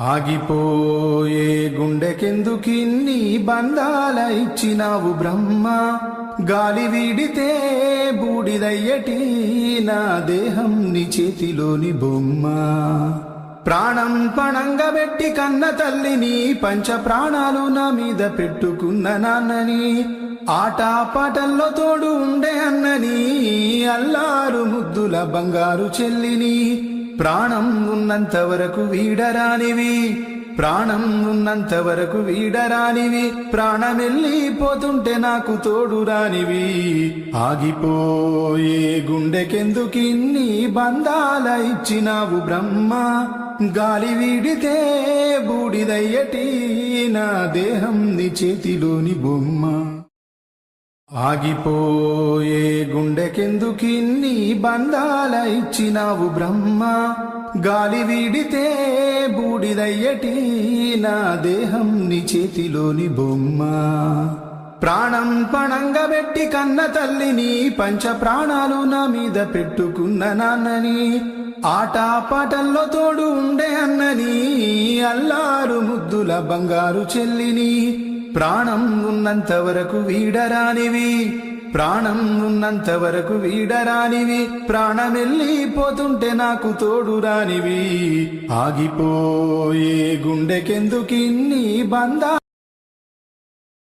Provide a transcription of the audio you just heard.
ఆగిపోయే గుండెకెందుకిన్ని బంధాల ఇచ్చినావు బ్రహ్మ? గాలి వీడితే బూడిదయ్యటి నా దేహం నీ చేతిలోని బొమ్మ. ప్రాణం పణంగా పెట్టి కన్న తల్లిని పంచ ప్రాణాలు నా మీద పెట్టుకున్న నాన్నని. ఆటపాటల్లో తోడు ఉండే అన్నని అల్లారు ముద్దుల బంగారు చెల్లిని. ప్రాణం ఉన్నంత వరకు వీడరానివి. ప్రాణం ఉన్నంత వరకు వీడరానివి ప్రాణమెళ్ళిపోతుంటే నాకు తోడురానివి. ఆగిపోయే గుండెకెందుకిన్ని బంధాల ఇచ్చినావు బ్రహ్మ? గాలి వీడితే బూడిదయ్యటి నా దేహం నీ చేతిలోని బొమ్మ. ఆగిపోయే గుండెకెందుకిన్ని బంధాల ఇచ్చినావు బ్రహ్మ? గాలి వీడితే బూడిదయ్యటి నా దేహం నీ చేతిలోని బొమ్మ. ప్రాణం పణంగా పెట్టి కన్న తల్లిని పంచ ప్రాణాలు నా మీద పెట్టుకున్న నాన్నని. ఆటపాటల్లో తోడు ఉండే అన్నని అల్లారు ముద్దుల బంగారు చెల్లిని. ప్రాణం ఉన్నంత వరకు వీడరానివి. ప్రాణం ఉన్నంత వరకు వీడరానివి ప్రాణమెళ్ళిపోతుంటే నాకు తోడు రానివి ఆగిపోయే గుండెకెందుకిన్ని బందా